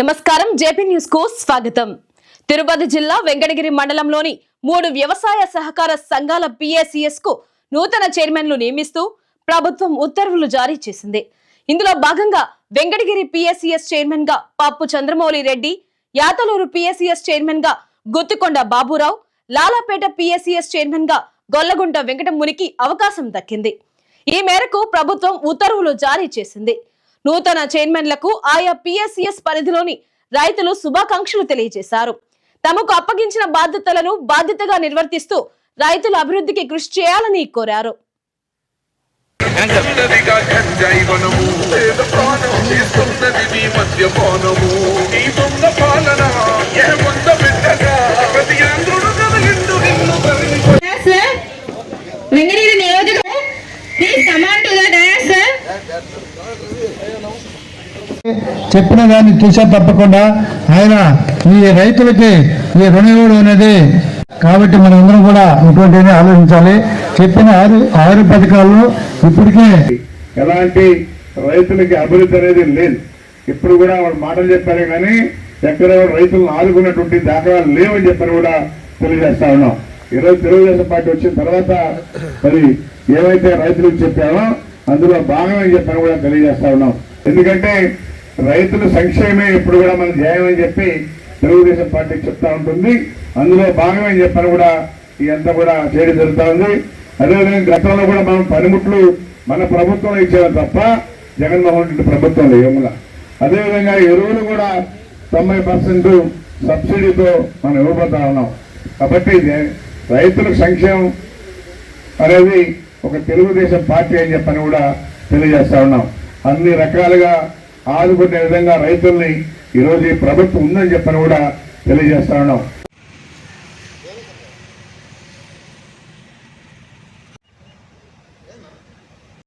నమస్కారం జేపీ న్యూస్కు స్వాగతం. తిరుపతి జిల్లా వెంకటగిరి మండలంలోని మూడు వ్యవసాయ సహకార సంఘాల పిఏసిఎస్కు నూతన చైర్మన్లు నియమిస్తూ ప్రభుత్వం ఉత్తర్వులు జారీ చేసింది. ఇందులో భాగంగా వెంకటగిరి పిఎస్సిఎస్ చైర్మన్గా పప్పు చంద్రమౌళి రెడ్డి యాతలూరు పిఎస్సిఎస్ చైర్మన్గా గుత్తికొండ బాబురావు లాలాపేట పిఎస్సిఎస్ చైర్మన్గా గొల్లగుంట వెంకటమునికి అవకాశం దక్కింది. ఈ మేరకు ప్రభుత్వం ఉత్తర్వులు జారీ చేసింది. నూతన చైర్మన్లకు ఆయా పిఎస్సిఎస్ పరిధిలోని రైతులు శుభాకాంక్షలు తెలియజేశారు. తమకు అప్పగించిన బాధ్యతలను బాధ్యతగా నిర్వర్తిస్తూ రైతుల అభివృద్ధికి కృషి చేయాలని కోరారు. చెప్పిన దాన్ని చూసా తప్పకుండా. ఆయన ఈ రైతులకి ఈ రుణ ఇవ్వడం అనేది కాబట్టి మనందరం కూడా ఇటువంటి ఆలోచించాలి. చెప్పిన ఆరు ఆరు పథకాలు ఇప్పటికే ఎలాంటి రైతులకి అభివృద్ధి అనేది లేదు. ఇప్పుడు కూడా వాళ్ళు మాటలు చెప్పారు కానీ ఎక్కడ రైతులను ఆదుకున్నటువంటి దాఖలాలు లేవని చెప్పని కూడా తెలియజేస్తా ఉన్నాం. ఈరోజు తెలుగుదేశం పార్టీ వచ్చిన తర్వాత మరి ఏవైతే రైతులకు చెప్పామో అందులో భాగమని చెప్పని కూడా తెలియజేస్తా ఉన్నాం. ఎందుకంటే రైతుల సంక్షేమే ఇప్పుడు కూడా మన ధ్యేయమని అని చెప్పి తెలుగుదేశం పార్టీ చెప్తా ఉంటుంది. అందులో భాగమే చెప్పని కూడా ఇదంతా కూడా చేయడం జరుగుతూ ఉంది అదేవిధంగా గతంలో కూడా మనం పనిముట్లు మన ప్రభుత్వంలో ఇచ్చారు తప్ప జగన్మోహన్ రెడ్డి ప్రభుత్వంలో ఏములా అదేవిధంగా ఎరువులు కూడా తొంభై పర్సెంట్ సబ్సిడీతో మనం ఇవ్వబోతా ఉన్నాం. కాబట్టి ఇది రైతుల సంక్షేమం అనేది ఒక తెలుగుదేశం పార్టీ అని చెప్పని కూడా తెలియజేస్తా ఉన్నాం. అన్ని రకాలుగా ఆదుకునే విధంగా రైతుల్ని ఈరోజు ఈ ప్రభుత్వం ఉందని చెప్పని కూడా తెలియజేస్తా ఉన్నాం.